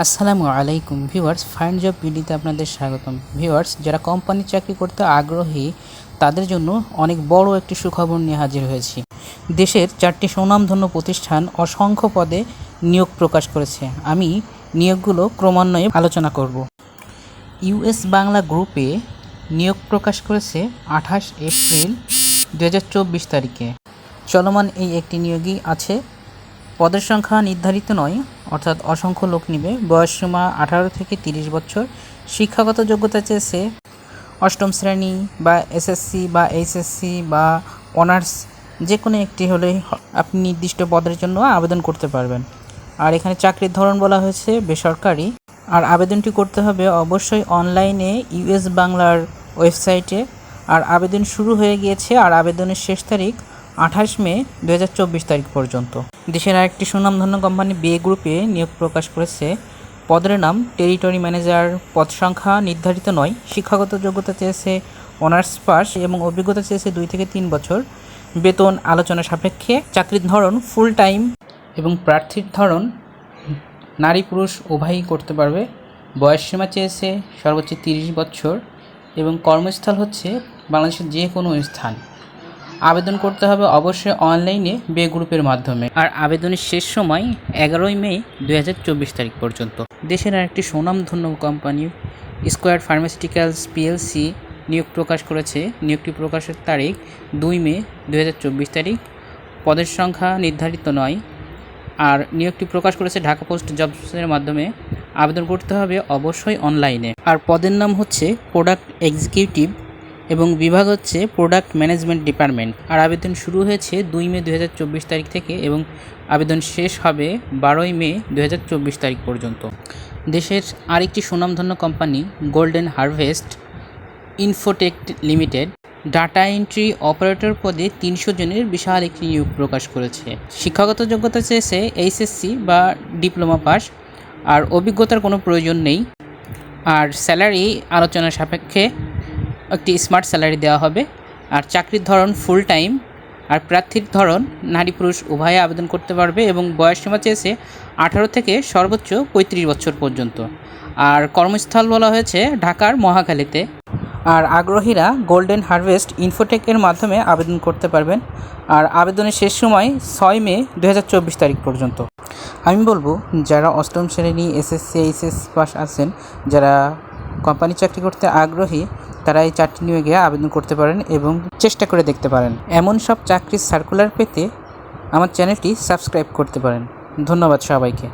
আসসালামু আলাইকুম viewers, fine job ভিডিওতে আপনাদের স্বাগতম। ভিউয়ার্স, যারা কোম্পানি চাকরি করতে আগ্রহী, তাদের জন্য অনেক বড় একটি সুখবর নিয়ে হাজির হয়েছি। দেশের চারটি সুনামধন্য প্রতিষ্ঠান অসংখ্য পদে নিয়োগ প্রকাশ করেছে। আমি নিয়োগগুলো ক্রমান্বয়ে আলোচনা করব। ইউএস বাংলা গ্রুপে নিয়োগ প্রকাশ করেছে আঠাশ এপ্রিল দু চব্বিশ তারিখে। চলমান এই একটি নিয়োগই আছে। পদের সংখ্যা নির্ধারিত নয় অর্থাৎ অসংখ্য লোক নিবে। বয়সসীমা আঠারো থেকে তিরিশ বছর। শিক্ষাগত যোগ্যতা চেয়েছে অষ্টম শ্রেণি বা এসএসসি বা এইচএসসি বা অনার্স। যে কোনো একটি হলেই হ- আপনি নির্দিষ্ট পদের জন্য আবেদন করতে পারবেন। আর এখানে চাকরির ধরন বলা হয়েছে বেসরকারি। আর আবেদনটি করতে হবে অবশ্যই অনলাইনে ইউএস বাংলার ওয়েবসাইটে। আর আবেদন শুরু হয়ে গিয়েছে আর আবেদনের শেষ তারিখ আঠাশ মে দু হাজার চব্বিশ তারিখ পর্যন্ত। দেশের আরেকটি সুনামধন্য কোম্পানি বিএ গ্রুপে নিয়োগ প্রকাশ করেছে। পদের নাম টেরিটরি ম্যানেজার। পদ সংখ্যা নির্ধারিত নয়। শিক্ষাগত যোগ্যতা চেয়েছে অনার্স পাস এবং অভিজ্ঞতা চেয়েছে দুই থেকে তিন বছর। বেতন আলোচনা সাপেক্ষে চাকরির ধরন ফুল টাইম এবং প্রার্থীর ধরন নারী পুরুষ উভয়ই করতে পারবে। বয়স সীমা চেয়েছে সর্বোচ্চ তিরিশ বছর এবং কর্মস্থল হচ্ছে বাংলাদেশের যে কোনো স্থান। আবেদন করতে হবে অবশ্যই অনলাইনে বে গ্রুপের মাধ্যমে। আর আবেদনের শেষ সময় এগারোই মে দু হাজার চব্বিশ তারিখ পর্যন্ত। দেশের আরেকটি সুনামধন্য কোম্পানি, স্কোয়ার ফার্মাসিউটিক্যালস পিএলসি, নিয়োগ প্রকাশ করেছে। নিয়োগটি প্রকাশের তারিখ দুই মে দু হাজার চব্বিশ তারিখ। পদের সংখ্যা নির্ধারিত নয়। আর নিয়োগটি প্রকাশ করেছে ঢাকা পোস্ট জবসের মাধ্যমে। আবেদন করতে হবে অবশ্যই অনলাইনে। আর পদের নাম হচ্ছে প্রোডাক্ট এক্সিকিউটিভ এবং বিভাগ হচ্ছে প্রোডাক্ট ম্যানেজমেন্ট ডিপার্টমেন্ট আর আবেদন শুরু হয়েছে দুই মে দু হাজার চব্বিশ তারিখ থেকে এবং আবেদন শেষ হবে বারোই মে দু হাজার চব্বিশ তারিখ পর্যন্ত। দেশের আরেকটি সুনামধন্য company Golden Harvest Infotech Limited data entry operator পদে তিনশো জনের বিশাল একটি নিয়োগ প্রকাশ করেছে। শিক্ষাগত যোগ্যতা চেয়েছে এইচএসসি বা ডিপ্লোমা পাস, আর অভিজ্ঞতার কোনো প্রয়োজন নেই। আর স্যালারি আলোচনা সাপেক্ষে একটি স্মার্ট স্যালারি দেওয়া হবে। আর চাকরির ধরন ফুল টাইম আর প্রার্থীর ধরন নারী পুরুষ উভয়ে আবেদন করতে পারবে এবং বয়সসীমা চেয়েছে আঠারো থেকে সর্বোচ্চ পঁয়ত্রিশ বছর পর্যন্ত। আর কর্মস্থল বলা হয়েছে ঢাকার মহাখালীতে। আর আগ্রহীরা গোল্ডেন হারভেস্ট ইনফোটেকের মাধ্যমে আবেদন করতে পারবেন। আর আবেদনের শেষ সময় ছয় মে দু চব্বিশ তারিখ পর্যন্ত। আমি বলব, যারা অষ্টম শ্রেণি এসএসসি এইচএস পাস আছেন, যারা কোম্পানি চাকরি করতে আগ্রহী তারা এই চারটি গিয়ে আবেদন করতে পারেন এবং চেষ্টা করে দেখতে পারেন। এমন সব চাকরির সার্কুলার পেতে আমার চ্যানেলটি সাবস্ক্রাইব করতে পারেন। ধন্যবাদ সবাইকে।